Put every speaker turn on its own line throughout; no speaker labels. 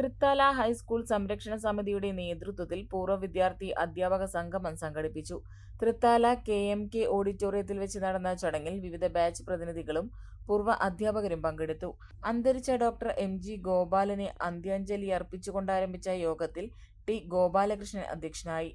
Thrithala high school സംരക്ഷണ സമിതിയുടെ നേതൃത്വത്തിൽ പൂർവ വിദ്യാർത്ഥി അധ്യാപക സംഗമം സംഘടിപ്പിച്ചു. തൃത്താല കെ എം കെ ഓഡിറ്റോറിയത്തിൽ വെച്ച് നടന്ന ചടങ്ങിൽ വിവിധ ബാച്ച് പ്രതിനിധികളും പൂർവ അധ്യാപകരും പങ്കെടുത്തു. അന്തരിച്ച ഡോക്ടർ എം ജി ഗോപാലന് അന്ത്യാഞ്ജലി അർപ്പിച്ചുകൊണ്ടാരംഭിച്ച യോഗത്തിൽ ടി ഗോപാലകൃഷ്ണൻ അധ്യക്ഷനായി.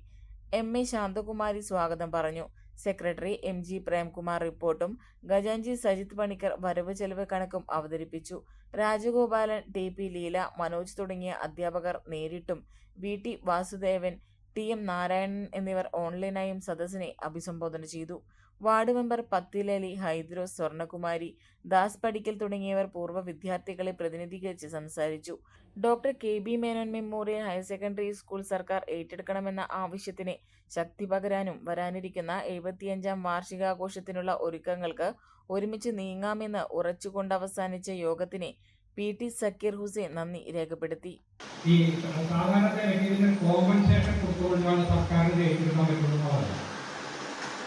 എം എ ശാന്തകുമാരി സ്വാഗതം പറഞ്ഞു. സെക്രട്ടറി എം ജി പ്രേംകുമാർ റിപ്പോർട്ടും ഖജാൻജി സജിത് പണിക്കർ വരവ് ചെലവ് കണക്കും അവതരിപ്പിച്ചു. രാജഗോപാലൻ ടി പി ലീല മനോജ് തുടങ്ങിയ അധ്യാപകർ നേരിട്ടും. V T Vasudevan T M Narayanan എന്നിവർ ഓൺലൈനായും സദസ്സിനെ അഭിസംബോധന ചെയ്തു. വാർഡ് മെമ്പർ പത്തിലലി ഹൈദ്രോ സ്വർണകുമാരി ദാസ് പടിക്കൽ തുടങ്ങിയവർ പൂർവ വിദ്യാർത്ഥികളെ പ്രതിനിധീകരിച്ച് സംസാരിച്ചു. Doctor K B Menon memorial higher secondary school സർക്കാർ ഏറ്റെടുക്കണമെന്ന ആവശ്യത്തിന് ശക്തി പകരാനും വരാനിരിക്കുന്ന എഴുപത്തിയഞ്ചാം വാർഷികാഘോഷത്തിനുള്ള ഒരുക്കങ്ങൾക്ക് ഒരുമിച്ച് നീങ്ങാമെന്ന് ഉറച്ചുകൊണ്ട് അവസാനിച്ച യോഗത്തിന് പി ടി സക്കീർ ഹുസൈൻ നന്ദി രേഖപ്പെടുത്തി.
ഈ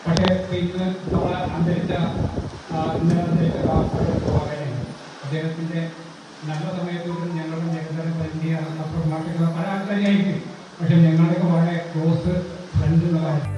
പക്ഷേ ഇന്ന് നമ്മൾ അന്തരിച്ച ആ, ഇന്നലെ അന്തരിച്ച പറയുന്നത് അദ്ദേഹത്തിന്റെ നല്ല സമയത്തോടും ഞങ്ങളുടെ ഞങ്ങളുടെ പരിധി അപ്പുറമായിട്ടുള്ള പല ആൾക്കാരെയായിരിക്കും. പക്ഷെ ഞങ്ങളുടെയൊക്കെ വളരെ ക്ലോസ് ഫ്രണ്ട്സുകളായിരുന്നു